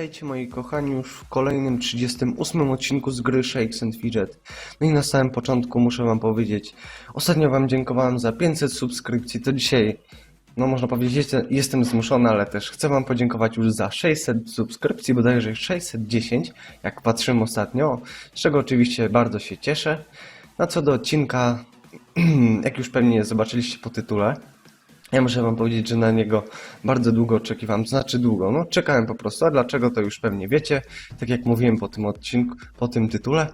Witajcie moi kochani już w kolejnym 38 odcinku z gry Shakes and Fidget. No i na samym początku muszę wam powiedzieć, ostatnio wam dziękowałem za 500 subskrypcji, to dzisiaj, no można powiedzieć, jestem, zmuszony, ale też chcę wam podziękować już za 600 subskrypcji, bodajże 610, jak patrzymy ostatnio, z czego oczywiście bardzo się cieszę. No co do odcinka, jak już pewnie zobaczyliście po tytule, ja muszę wam powiedzieć, że na niego bardzo długo oczekiwałem, znaczy długo, no czekałem po prostu, a dlaczego to już pewnie wiecie, tak jak mówiłem po tym odcinku, po tym tytule.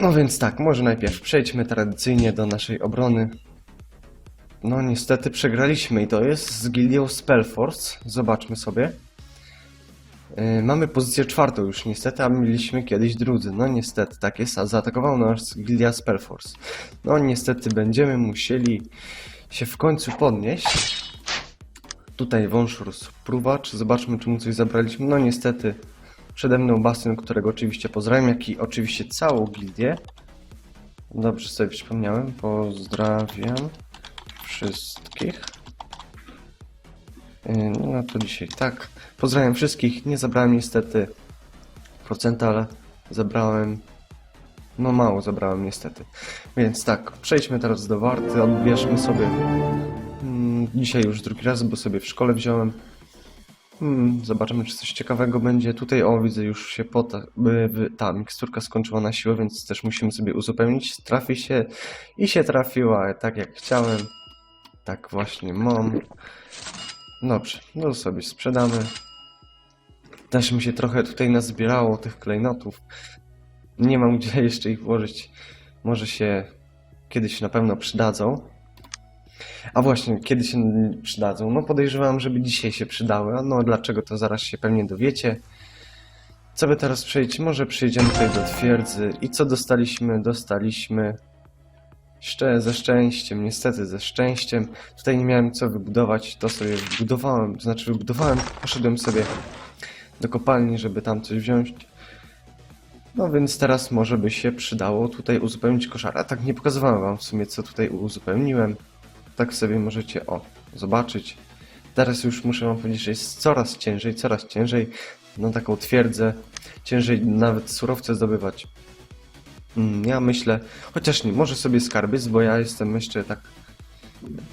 No więc tak, może najpierw przejdźmy tradycyjnie do naszej obrony. No niestety przegraliśmy i to jest z Gildią Spellforce, zobaczmy sobie. Yy, mamy pozycję czwartą już niestety, a mieliśmy kiedyś drudzy. No niestety, tak jest, a zaatakował nas Gildia Spellforce. No niestety będziemy musieli się w końcu podnieść. Tutaj wąż rozpruwacz. Zobaczmy, czy mu coś zabraliśmy. No niestety, przede mną Bastian, którego oczywiście pozdrawiam, jak i oczywiście całą gildię. Dobrze sobie przypomniałem. Pozdrawiam wszystkich. Yy, No to dzisiaj tak. Pozdrawiam wszystkich. Nie zabrałem niestety procenta, ale zabrałem no mało zabrałem niestety. Więc tak, przejdźmy teraz do warty, odbierzmy sobie. Mm, dzisiaj już drugi raz, bo sobie w szkole wziąłem. Hmm, zobaczymy, czy coś ciekawego będzie. Tutaj, o, widzę, już się pota, ta miksturka skończyła na siłę, więc też musimy sobie uzupełnić. Trafi się i się trafiła, tak jak chciałem. Tak właśnie mam. Dobrze, no sobie sprzedamy. Też mi się trochę tutaj nazbierało tych klejnotów. Nie mam gdzie jeszcze ich włożyć. Może się kiedyś na pewno przydadzą. A właśnie, kiedy się przydadzą? No podejrzewam, żeby dzisiaj się przydały. No dlaczego to zaraz się pewnie dowiecie. Co by teraz przejść? Może przejdziemy tutaj do twierdzy. I co dostaliśmy? Dostaliśmy Szcze, ze szczęściem, niestety ze szczęściem. Tutaj nie miałem co wybudować, to sobie wybudowałem, znaczy wybudowałem, poszedłem sobie do kopalni, żeby tam coś wziąć. No więc teraz może by się przydało tutaj uzupełnić koszar. A tak nie pokazywałem wam w sumie co tutaj uzupełniłem. Tak sobie możecie o zobaczyć. Teraz już muszę wam powiedzieć, że jest coraz ciężej, coraz ciężej na taką twierdzę. Ciężej nawet surowce zdobywać. Mm, Ja myślę, chociaż nie, może sobie skarbiec, bo ja jestem jeszcze tak.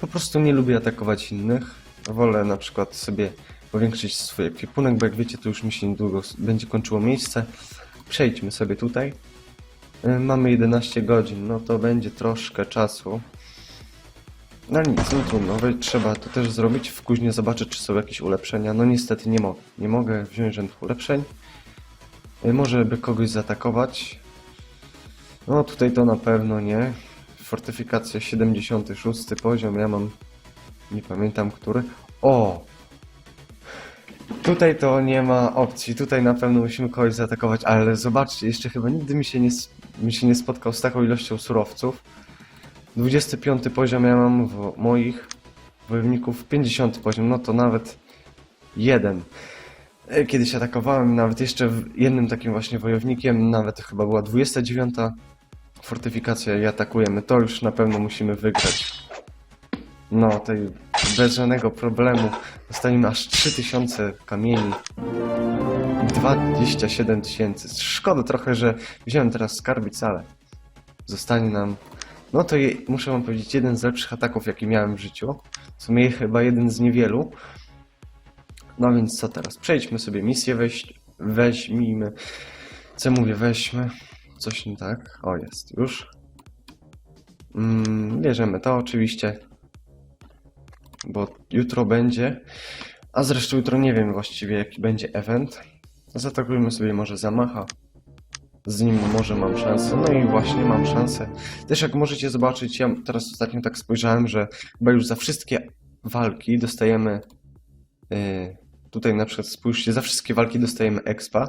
Po prostu nie lubię atakować innych. Wolę na przykład sobie powiększyć swój ekwipunek, bo jak wiecie, to już mi się niedługo będzie kończyło miejsce. Przejdźmy sobie tutaj. Y, Mamy 11 godzin, no to będzie troszkę czasu. No nic, no trudno, trzeba to też zrobić. W kuźnie zobaczę, czy są jakieś ulepszenia. No niestety nie mogę. Nie mogę wziąć żadnych ulepszeń. Y, Może by kogoś zaatakować. No tutaj to na pewno nie. Fortyfikacja 76 poziom, ja mam... Nie pamiętam który. O! Tutaj to nie ma opcji, tutaj na pewno musimy kogoś zaatakować, ale zobaczcie, jeszcze chyba nigdy mi się nie, mi się nie spotkał z taką ilością surowców. 25 poziom ja mam w moich wojowników, 50 poziom, no to nawet jeden. E, Kiedyś atakowałem nawet jeszcze jednym takim właśnie wojownikiem, nawet chyba była 29 fortyfikacja i atakujemy. To już na pewno musimy wygrać. No, tej bez żadnego problemu. Dostaniemy aż 3000 kamieni. i 27 tysięcy. Szkoda trochę, że wziąłem teraz skarbic, ale zostanie nam. No to je, muszę wam powiedzieć, jeden z lepszych ataków, jaki miałem w życiu. W sumie chyba jeden z niewielu. No więc co teraz? Przejdźmy sobie misję, weź, weźmijmy. Co mówię, weźmy. Coś nie tak. O, jest już. Mm, bierzemy to oczywiście. Bo jutro będzie. A zresztą jutro nie wiem właściwie jaki będzie event. Zaatakujmy sobie może Zamacha. Z nim może mam szansę. No i właśnie mam szansę. Też jak możecie zobaczyć, ja teraz ostatnio tak spojrzałem, że chyba już za wszystkie walki dostajemy. Yy, tutaj na przykład spójrzcie, za wszystkie walki dostajemy expa.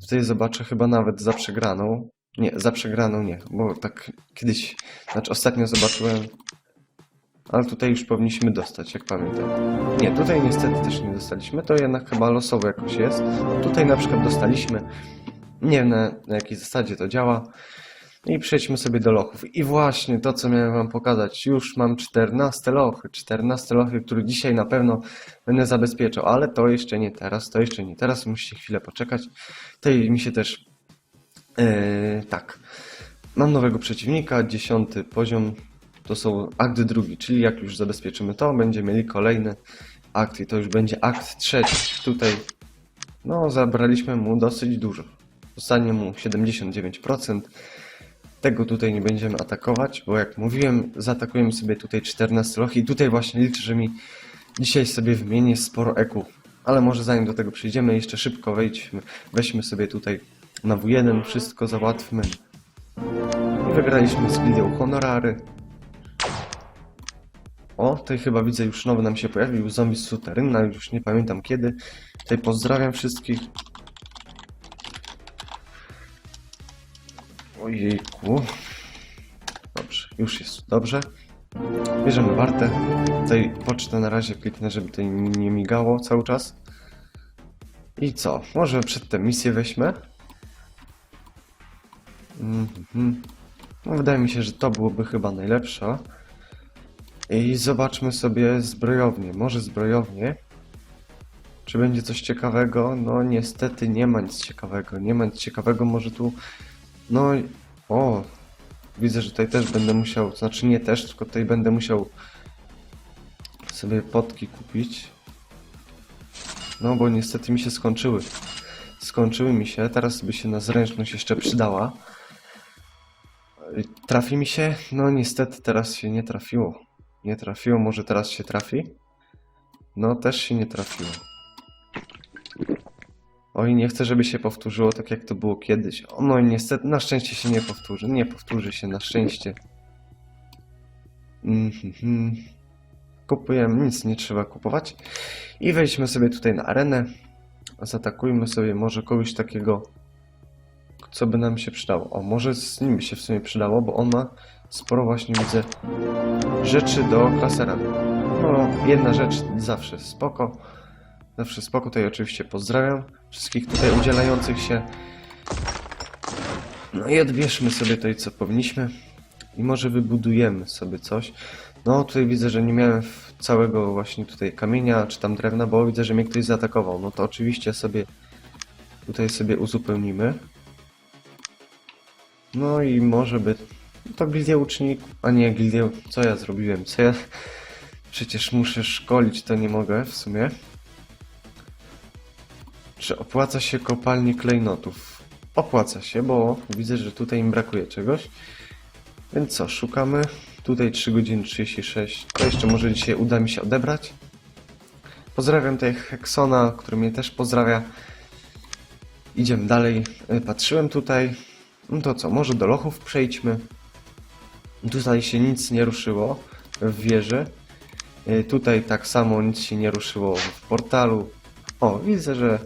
Tutaj zobaczę chyba nawet za przegraną. Nie, za przegraną nie, bo tak kiedyś, znaczy ostatnio zobaczyłem, ale tutaj już powinniśmy dostać, jak pamiętam. Nie, tutaj niestety też nie dostaliśmy, to jednak chyba losowo jakoś jest. Tutaj na przykład dostaliśmy, nie wiem na, na jakiej zasadzie to działa. I przejdźmy sobie do lochów. I właśnie to, co miałem wam pokazać. Już mam 14 lochy. 14 lochy, które dzisiaj na pewno będę zabezpieczał. Ale to jeszcze nie teraz, to jeszcze nie teraz. Musicie chwilę poczekać. Tutaj mi się też... Yy, tak. Mam nowego przeciwnika, 10 poziom. To są akt drugi, czyli jak już zabezpieczymy to, będziemy mieli kolejny akt i to już będzie akt trzeci. Tutaj no, zabraliśmy mu dosyć dużo. Zostanie mu 79%. Tego tutaj nie będziemy atakować, bo jak mówiłem, zaatakujemy sobie tutaj 14 loch i tutaj właśnie liczę, że mi dzisiaj sobie wymienię sporo eku. Ale może zanim do tego przejdziemy, jeszcze szybko wejdźmy, weźmy sobie tutaj na W1, wszystko załatwmy. Wygraliśmy z Gildią Honorary. O, tutaj chyba widzę już nowy nam się pojawił, zombie z suteryna, już nie pamiętam kiedy. Tutaj pozdrawiam wszystkich. Ojejku. Dobrze, już jest dobrze. Bierzemy wartę. Tutaj pocztę na razie kliknę, żeby tutaj nie migało cały czas. I co? Może przedtem misję weźmę? Mhm. No, wydaje mi się, że to byłoby chyba najlepsza. I zobaczmy sobie zbrojownię. Może zbrojownię? Czy będzie coś ciekawego? No niestety nie ma nic ciekawego. Nie ma nic ciekawego. Może tu... No... O! Widzę, że tutaj też będę musiał... Znaczy nie też, tylko tutaj będę musiał sobie potki kupić. No bo niestety mi się skończyły. Skończyły mi się. Teraz by się na zręczność jeszcze przydała. Trafi mi się? No niestety teraz się nie trafiło. Nie trafiło, może teraz się trafi? No też się nie trafiło. Oj, nie chcę, żeby się powtórzyło tak jak to było kiedyś. O, no i niestety, na szczęście się nie powtórzy. Nie powtórzy się, na szczęście. Mhm. Kupujemy, nic nie trzeba kupować. I wejdźmy sobie tutaj na arenę. Zaatakujmy sobie może kogoś takiego, co by nam się przydało. O, może z nim by się w sumie przydało, bo on ma sporo właśnie widzę rzeczy do klasera. No, jedna rzecz zawsze spoko. Zawsze spoko. Tutaj oczywiście pozdrawiam wszystkich tutaj udzielających się. No i odbierzmy sobie tutaj, co powinniśmy. I może wybudujemy sobie coś. No, tutaj widzę, że nie miałem całego właśnie tutaj kamienia, czy tam drewna, bo widzę, że mnie ktoś zaatakował. No to oczywiście sobie tutaj sobie uzupełnimy. No i może by to gildia uczniów, a nie gildia, co ja zrobiłem, co ja... Przecież muszę szkolić, to nie mogę w sumie. Czy opłaca się kopalnie klejnotów? Opłaca się, bo widzę, że tutaj im brakuje czegoś. Więc co, szukamy. Tutaj 3 godziny 36. To jeszcze może dzisiaj uda mi się odebrać. Pozdrawiam tutaj Heksona, który mnie też pozdrawia. Idziemy dalej. Y, Patrzyłem tutaj. No to co, może do lochów przejdźmy. Tutaj się nic nie ruszyło w wieży. Y, Tutaj tak samo nic się nie ruszyło w portalu. O, widzę, że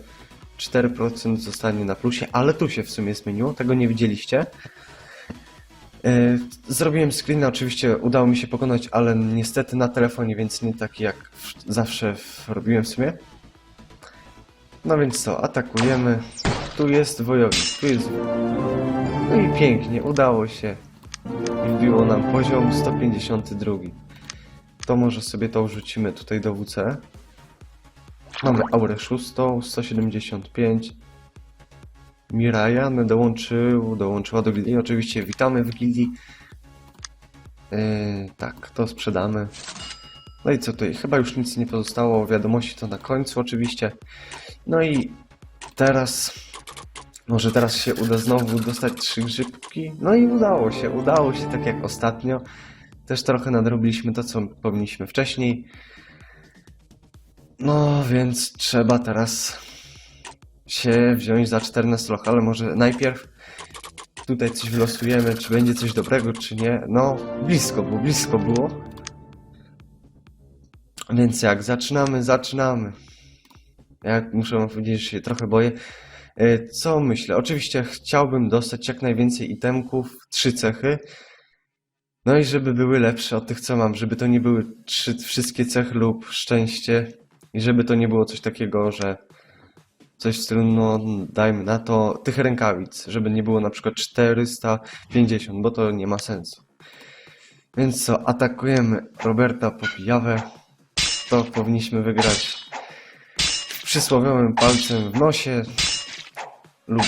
4% zostanie na plusie, ale tu się w sumie zmieniło, tego nie widzieliście. Y, Zrobiłem screena, oczywiście udało mi się pokonać, ale niestety na telefonie, więc nie taki jak zawsze robiłem w sumie. No więc co, atakujemy. Tu jest wojownik, tu jest... No i pięknie, udało się. Wbiło nam poziom 152. To może sobie to rzucimy tutaj do WC. Mamy aurę 6, 175. Miraja dołączył, dołączyła do gildii. Oczywiście witamy w gildii. Yy, tak, to sprzedamy. No i co tutaj? Chyba już nic nie pozostało. Wiadomości to na końcu oczywiście. No i teraz... Może teraz się uda znowu dostać trzy grzybki? No i udało się, udało się tak jak ostatnio. Też trochę nadrobiliśmy to, co powinniśmy wcześniej. No więc trzeba teraz się wziąć za 14 loch, ale może najpierw tutaj coś wylosujemy, czy będzie coś dobrego, czy nie. No, blisko było, blisko było. Więc jak zaczynamy, zaczynamy. Jak muszę wam powiedzieć, że się trochę boję. E, Co myślę? Oczywiście chciałbym dostać jak najwięcej itemków, trzy cechy. No i żeby były lepsze od tych, co mam, żeby to nie były trzy, wszystkie cechy lub szczęście i żeby to nie było coś takiego, że coś w stylu, no dajmy na to, tych rękawic, żeby nie było na przykład 450, bo to nie ma sensu. Więc co, atakujemy Roberta Popijawę, to powinniśmy wygrać przysłowiowym palcem w nosie lub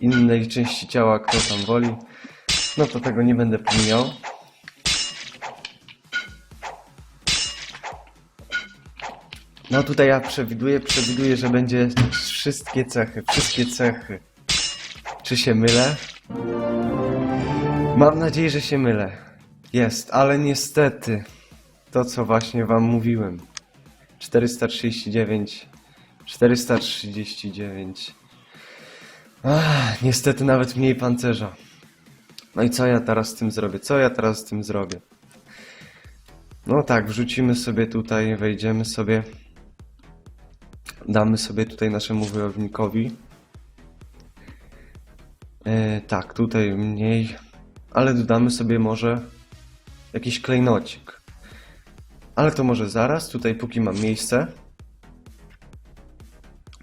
innej części ciała, kto tam woli. No to tego nie będę pomijał. No tutaj ja przewiduję, przewiduję, że będzie wszystkie cechy, wszystkie cechy. Czy się mylę? Mam nadzieję, że się mylę. Jest, ale niestety to co właśnie wam mówiłem. 439 439 Ach, niestety nawet mniej pancerza. No i co ja teraz z tym zrobię? Co ja teraz z tym zrobię? No tak, wrzucimy sobie tutaj, wejdziemy sobie. Damy sobie tutaj naszemu wojownikowi. E, tak, tutaj mniej. Ale dodamy sobie może jakiś klejnocik. Ale to może zaraz, tutaj póki mam miejsce.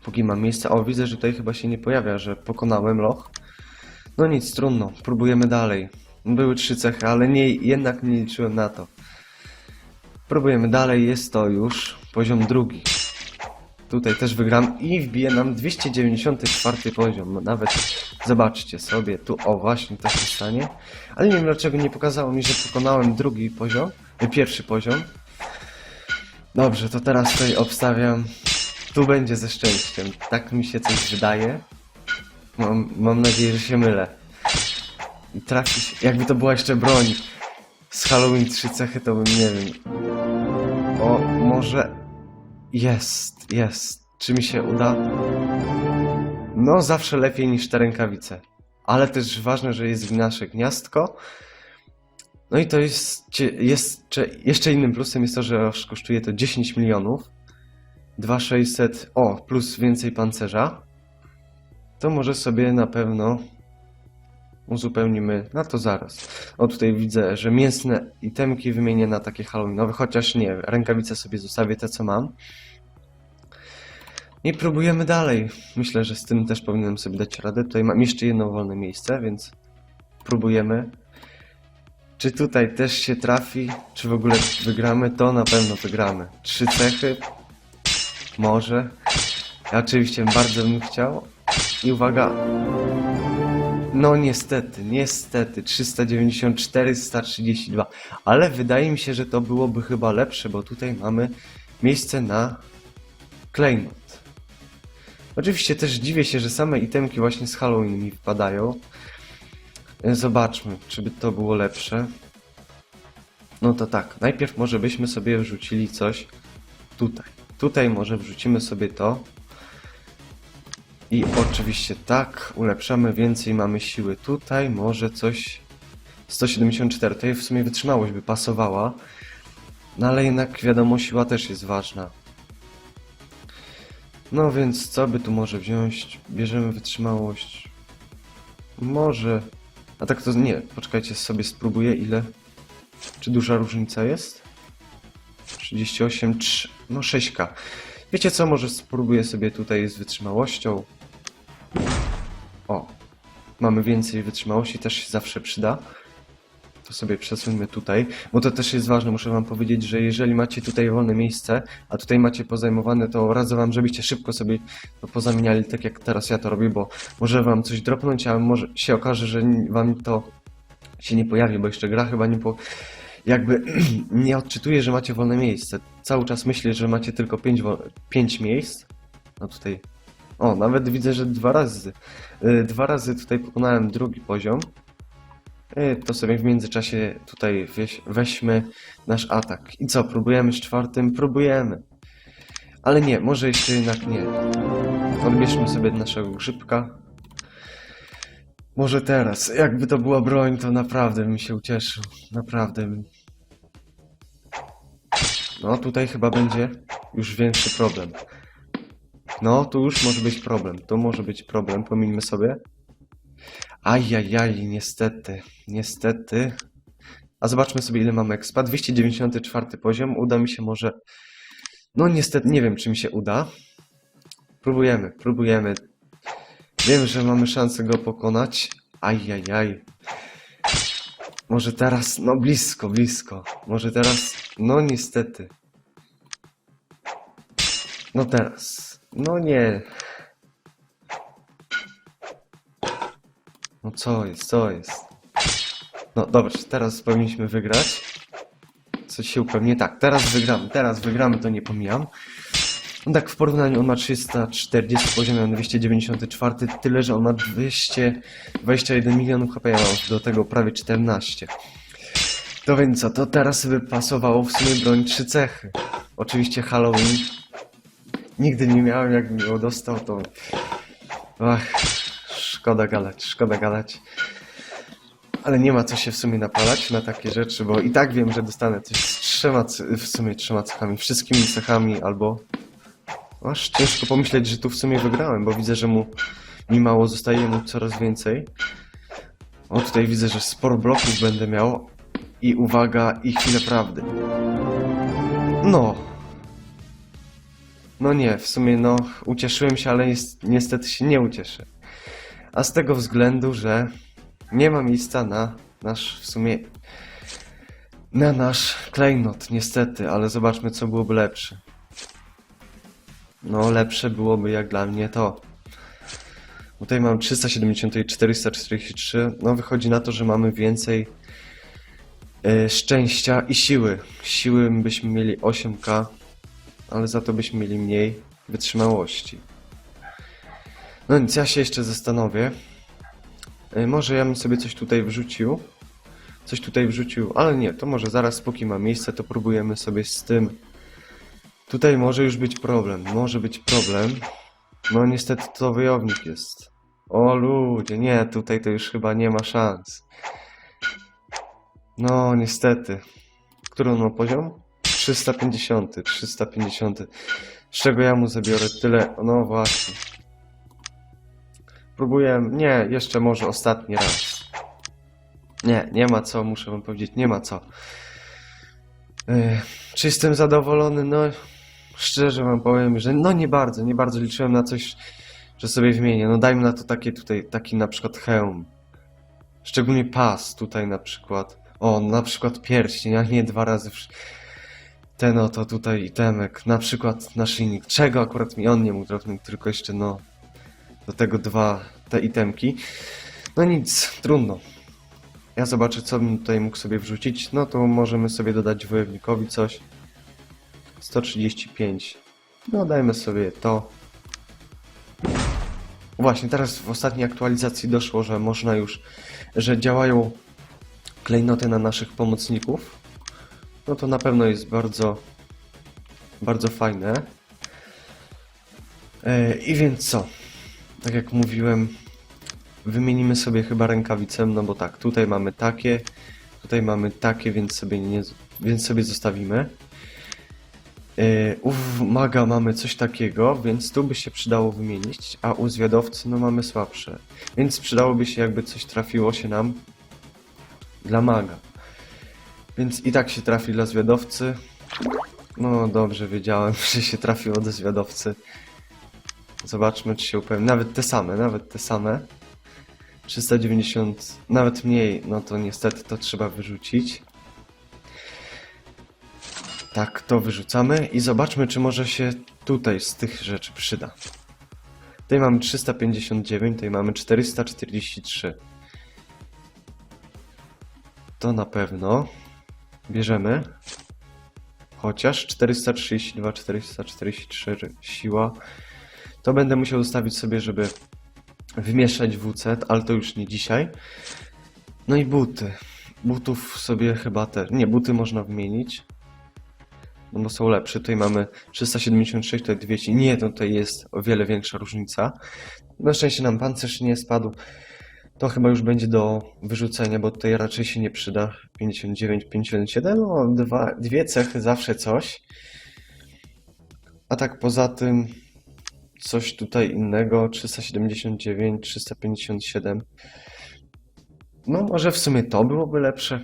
Póki mam miejsce. O, widzę, że tutaj chyba się nie pojawia, że pokonałem loch. No nic, trudno, próbujemy dalej. Były trzy cechy, ale nie, jednak nie liczyłem na to. Próbujemy dalej, jest to już poziom drugi. Tutaj też wygram i wbije nam 294 poziom. Nawet zobaczcie sobie, tu o właśnie to się stanie. Ale nie wiem dlaczego nie pokazało mi, że pokonałem drugi poziom, e, pierwszy poziom. Dobrze, to teraz tutaj obstawiam. Tu będzie ze szczęściem. Tak mi się coś wydaje. Mam, mam nadzieję, że się mylę. I trafi się. Jakby to była jeszcze broń z Halloween 3 cechy, to bym nie wiem. O, może. Jest, jest. Czy mi się uda? No, zawsze lepiej niż te rękawice. Ale też ważne, że jest w nasze gniazdko. No i to jest, jest cze- jeszcze innym plusem jest to, że kosztuje to 10 milionów. 2600, o, plus więcej pancerza. To może sobie na pewno uzupełnimy na to zaraz. O, tutaj widzę, że mięsne itemki wymienię na takie halloweenowe, chociaż nie, rękawice sobie zostawię te, co mam. I próbujemy dalej. Myślę, że z tym też powinienem sobie dać radę. Tutaj mam jeszcze jedno wolne miejsce, więc próbujemy. Czy tutaj też się trafi, czy w ogóle wygramy? To na pewno wygramy. Trzy cechy, może. Ja oczywiście bardzo bym chciał. I uwaga. No niestety, niestety. 394, 132. Ale wydaje mi się, że to byłoby chyba lepsze, bo tutaj mamy miejsce na klejnot. Oczywiście też dziwię się, że same itemki właśnie z Halloween mi wpadają. E, Zobaczmy, czy by to było lepsze. No to tak, najpierw może byśmy sobie wrzucili coś tutaj. Tutaj może wrzucimy sobie to. I oczywiście tak, ulepszamy więcej, mamy siły tutaj, może coś... 174, to w sumie wytrzymałość by pasowała. No ale jednak wiadomo, siła też jest ważna. No więc co by tu może wziąć? Bierzemy wytrzymałość. Może... A tak to nie, poczekajcie, sobie spróbuję ile... Czy duża różnica jest? 38, 3, no 6k. Wiecie co, może spróbuję sobie tutaj z wytrzymałością. O, mamy więcej wytrzymałości, też się zawsze przyda. To sobie przesuńmy tutaj, bo to też jest ważne, muszę wam powiedzieć, że jeżeli macie tutaj wolne miejsce, a tutaj macie pozajmowane, to radzę wam, żebyście szybko sobie to pozamieniali, tak jak teraz ja to robię, bo może wam coś dropnąć, a może się okaże, że wam to się nie pojawi, bo jeszcze gra chyba nie po... jakby nie odczytuje, że macie wolne miejsce. Cały czas myślę, że macie tylko 5, wo... 5 miejsc. No tutaj... O, nawet widzę, że dwa razy. y, Dwa razy tutaj pokonałem drugi poziom. Y, To sobie w międzyczasie tutaj weź, weźmy nasz atak. I co, próbujemy z czwartym? Próbujemy. Ale nie, może jeszcze jednak nie. Odbierzmy sobie naszego grzybka. Może teraz. Jakby to była broń, to naprawdę bym się ucieszył. Naprawdę bym. No, tutaj chyba będzie już większy problem. No, tu już może być problem. To może być problem, pomińmy sobie. Ajajaj, niestety, niestety. A zobaczmy sobie, ile mamy expa. 294 poziom. Uda mi się może... No niestety, nie wiem, czy mi się uda. Próbujemy, próbujemy. Wiem, że mamy szansę go pokonać. Ajajaj. Może teraz, no blisko, blisko. Może teraz, no niestety. No teraz. No nie. No co jest, co jest? No dobrze, teraz powinniśmy wygrać. Coś się upewnię. Tak, teraz wygramy, teraz wygramy, to nie pomijam. No tak, w porównaniu on ma 340 poziom, mam 294, tyle, że on ma 221 milionów HP, ja do tego prawie 14. To więc co, to teraz by pasowało w sumie broń trzy cechy. Oczywiście Halloween. Nigdy nie miałem, jakbym ją dostał, to... Ach, szkoda gadać, szkoda gadać. Ale nie ma co się w sumie napalać na takie rzeczy, bo i tak wiem, że dostanę coś z trzema, w sumie trzema cechami, wszystkimi cechami, albo... Aż ciężko pomyśleć, że tu w sumie wygrałem, bo widzę, że mu mi mało zostaje, mu coraz więcej. O, tutaj widzę, że sporo bloków będę miał. I uwaga, i chwilę prawdy. No. No nie, w sumie no, ucieszyłem się, ale niestety się nie ucieszę. A z tego względu, że nie ma miejsca na nasz w sumie na nasz klejnot, niestety, ale zobaczmy co byłoby lepsze. No, lepsze byłoby jak dla mnie to. Tutaj mam 370 i 443. No, wychodzi na to, że mamy więcej e, szczęścia i siły. Siły byśmy mieli 8k, ale za to byśmy mieli mniej wytrzymałości. No nic, ja się jeszcze zastanowię. E, Może ja bym sobie coś tutaj wrzucił. Coś tutaj wrzucił, ale nie, to może zaraz póki ma miejsce, to próbujemy sobie z tym. Tutaj może już być problem, może być problem. No niestety to wojownik jest. O ludzie, nie, tutaj to już chyba nie ma szans. No niestety. Który on ma poziom? 350, 350. Z czego ja mu zabiorę tyle? No właśnie. Próbuję, nie, jeszcze może ostatni raz. Nie, nie ma co, muszę wam powiedzieć, nie ma co. Ech, czy jestem zadowolony? No, szczerze wam powiem, że no nie bardzo, nie bardzo liczyłem na coś, że sobie wymienię. No dajmy na to takie tutaj, taki na przykład hełm. Szczególnie pas tutaj na przykład. O, na przykład pierścień, a nie dwa razy wsz- ten oto tutaj itemek. Na przykład naszyjnik. Czego akurat mi on nie mógł dropnąć, tylko jeszcze no do tego dwa te itemki. No nic, trudno. Ja zobaczę, co bym tutaj mógł sobie wrzucić. No to możemy sobie dodać wojownikowi coś. 135. No dajmy sobie to. Właśnie, teraz w ostatniej aktualizacji doszło, że można już, że działają klejnoty na naszych pomocników. No to na pewno jest bardzo, bardzo fajne. E, I więc co? Tak jak mówiłem, wymienimy sobie chyba rękawice, no bo tak, tutaj mamy takie, tutaj mamy takie, więc sobie, nie, więc sobie zostawimy. U maga mamy coś takiego, więc tu by się przydało wymienić, a u zwiadowcy no mamy słabsze. Więc przydałoby się jakby coś trafiło się nam dla maga. Więc i tak się trafi dla zwiadowcy. No dobrze, wiedziałem, że się trafiło do zwiadowcy. Zobaczmy, czy się upewni. Nawet te same, nawet te same. 390, nawet mniej, no to niestety to trzeba wyrzucić. Tak, to wyrzucamy i zobaczmy, czy może się tutaj z tych rzeczy przyda. Tutaj mamy 359, tutaj mamy 443. To na pewno. Bierzemy. Chociaż 432, 443 siła. To będę musiał zostawić sobie, żeby wymieszać WC, ale to już nie dzisiaj. No i buty. Butów sobie chyba też. Nie, buty można wymienić. No są lepsze. Tutaj mamy 376, tutaj 200. Nie, to tutaj jest o wiele większa różnica. Na szczęście nam pancerz nie spadł. To chyba już będzie do wyrzucenia, bo tutaj raczej się nie przyda. 59, 57, no dwa, dwie cechy zawsze coś. A tak poza tym coś tutaj innego, 379, 357. No może w sumie to byłoby lepsze.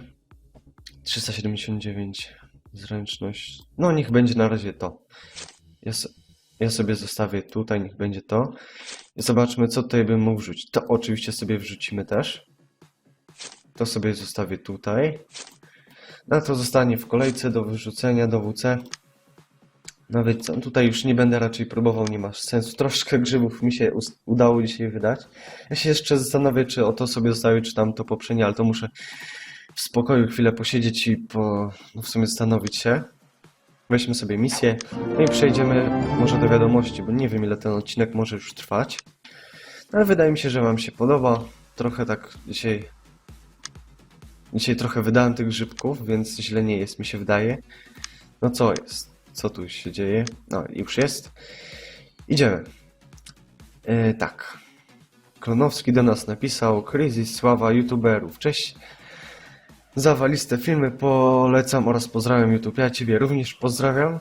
379, zręczność. No niech będzie na razie to. Ja, so, Ja sobie zostawię tutaj, niech będzie to. Zobaczmy, co tutaj bym mógł wrzucić. To oczywiście sobie wrzucimy też. To sobie zostawię tutaj. No to zostanie w kolejce do wyrzucenia, do WC. Nawet co, tutaj już nie będę raczej próbował, nie ma sensu. Troszkę grzybów mi się udało dzisiaj wydać. Ja się jeszcze zastanowię, czy o to sobie zostawię, czy tam to poprzednie, ale to muszę w spokoju chwilę posiedzieć i po, no w sumie zastanowić się. Weźmy sobie misję no i przejdziemy może do wiadomości, bo nie wiem ile ten odcinek może już trwać. No, ale wydaje mi się, że Wam się podoba. Trochę tak dzisiaj. Dzisiaj trochę wydałem tych grzybków, więc źle nie jest, mi się wydaje. No co jest? Co tu się dzieje? No, już jest. Idziemy. E, tak. Klonowski do nas napisał Kryzys sława youtuberów. Cześć. Zawaliste filmy polecam oraz pozdrawiam YouTube. Ja Ciebie również pozdrawiam.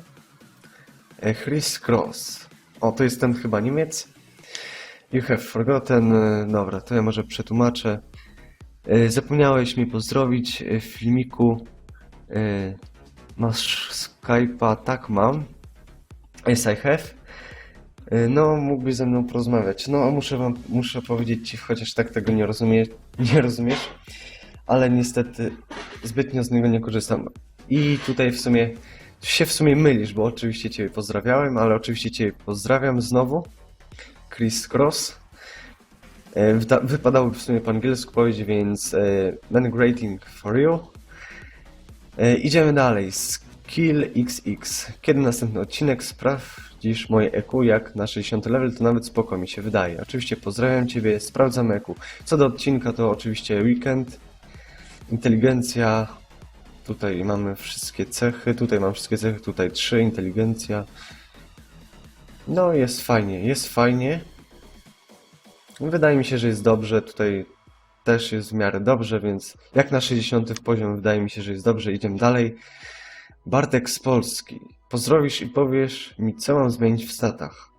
E, Chris Cross. O, to jest ten chyba Niemiec. You have forgotten. E, Dobra, to ja może przetłumaczę. E, Zapomniałeś mi pozdrowić w filmiku. Masz Skype'a? Tak mam. Yes, I have. No, mógłbyś ze mną porozmawiać. No, muszę wam, muszę powiedzieć ci, chociaż tak tego nie, rozumie, nie rozumiesz, ale niestety zbytnio z niego nie korzystam. I tutaj w sumie się w sumie mylisz, bo oczywiście ciebie pozdrawiałem, ale oczywiście ciebie pozdrawiam znowu. Chris Cross. E, Wypadałoby w sumie po angielsku powiedzieć, więc e, man grating for you. E, Idziemy dalej. Skill XX. Kiedy następny odcinek sprawdzisz moje EQ jak na 60 level, to nawet spoko mi się wydaje. Oczywiście pozdrawiam Ciebie, sprawdzam EQ. Co do odcinka, to oczywiście weekend, inteligencja. Tutaj mamy wszystkie cechy, tutaj mam wszystkie cechy, tutaj trzy, inteligencja. No, jest fajnie, jest fajnie. Wydaje mi się, że jest dobrze. Tutaj też jest w miarę dobrze, więc jak na 60 poziom wydaje mi się, że jest dobrze. Idziemy dalej. Bartek z Polski. Pozdrowisz i powiesz mi, co mam zmienić w statach.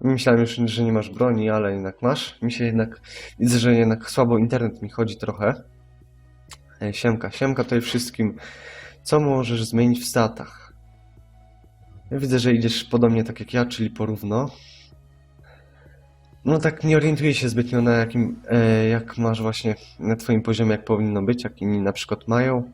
Myślałem już, że nie masz broni, ale jednak masz. Mi się jednak, widzę, że jednak słabo internet mi chodzi trochę. Siemka, siemka tutaj wszystkim. Co możesz zmienić w statach? Ja widzę, że idziesz podobnie tak jak ja, czyli porówno. No tak nie orientuję się zbytnio na jakim, e, jak masz właśnie na twoim poziomie, jak powinno być, jak inni na przykład mają.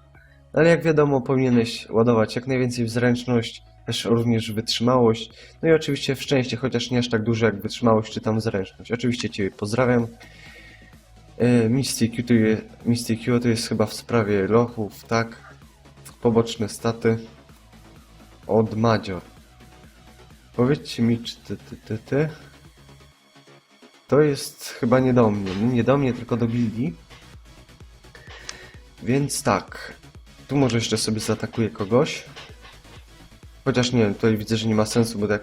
Ale jak wiadomo, powinieneś ładować jak najwięcej w zręczność, też również wytrzymałość, no i oczywiście w szczęście, chociaż nie aż tak duże jak wytrzymałość czy tam zręczność. Oczywiście Ciebie pozdrawiam. E, Misty Q to, je, Misty Q to jest chyba w sprawie lochów, tak? Poboczne staty od Madzior. Powiedzcie mi, czy ty, ty, ty, ty? To jest chyba nie do mnie. Nie do mnie, tylko do gildii. Więc tak. Tu może jeszcze sobie zaatakuję kogoś. Chociaż nie, tutaj widzę, że nie ma sensu, bo tak...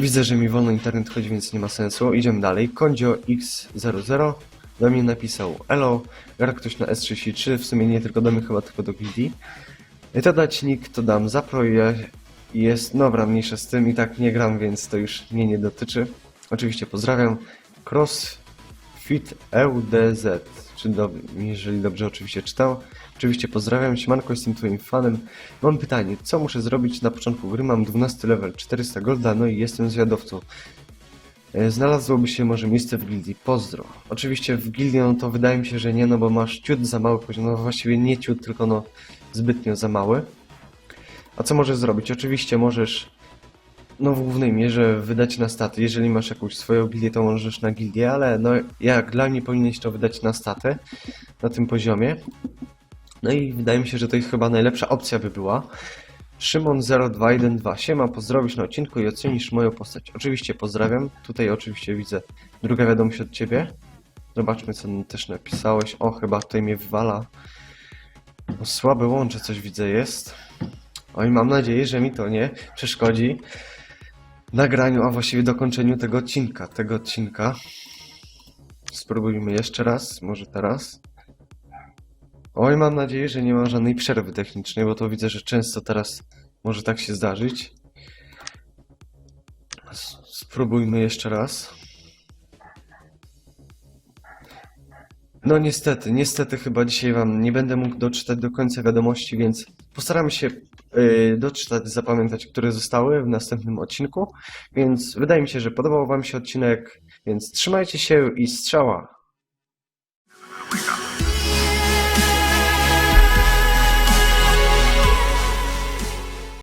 Widzę, że mi wolno internet chodzi, więc nie ma sensu. Idziemy dalej. Kondzio X00 do mnie napisał Elo, gra ktoś na S33, w sumie nie tylko do mnie, chyba tylko do. I to dać nick, to dam zapro i jest, dobra, mniejsza z tym i tak nie gram, więc to już mnie nie dotyczy. Oczywiście pozdrawiam. CrossFit EUDZ, czy do, jeżeli dobrze oczywiście czytał. Oczywiście pozdrawiam, siemanko, jestem twoim fanem. Mam pytanie, co muszę zrobić na początku gry? Mam 12 level, 400 golda, no i jestem zwiadowcą. E, Znalazłoby się może miejsce w gildii. Pozdro. Oczywiście w gildii, no to wydaje mi się, że nie, no bo masz ciut za mały poziom. No właściwie nie ciut, tylko no zbytnio za mały. A co możesz zrobić? Oczywiście możesz no w głównej mierze wydać na staty. Jeżeli masz jakąś swoją gildię, to możesz na gildię, ale no jak dla mnie powinieneś to wydać na staty na tym poziomie. No i wydaje mi się, że to jest chyba najlepsza opcja by była. Szymon0212. Siema, pozdrowisz na odcinku i ocenisz moją postać. Oczywiście pozdrawiam. Tutaj oczywiście widzę druga wiadomość od ciebie. Zobaczmy, co też napisałeś. O, chyba tutaj mnie wywala. O, słabe łącze coś widzę jest. Oj, mam nadzieję, że mi to nie przeszkodzi nagraniu, a właściwie dokończeniu tego odcinka. Tego odcinka. Spróbujmy jeszcze raz, może teraz. Oj, mam nadzieję, że nie ma żadnej przerwy technicznej, bo to widzę, że często teraz może tak się zdarzyć. Spróbujmy jeszcze raz. No niestety, niestety chyba dzisiaj wam nie będę mógł doczytać do końca wiadomości, więc postaram się yy, doczytać, zapamiętać, które zostały w następnym odcinku. Więc wydaje mi się, że podobał Wam się odcinek, więc trzymajcie się i strzała!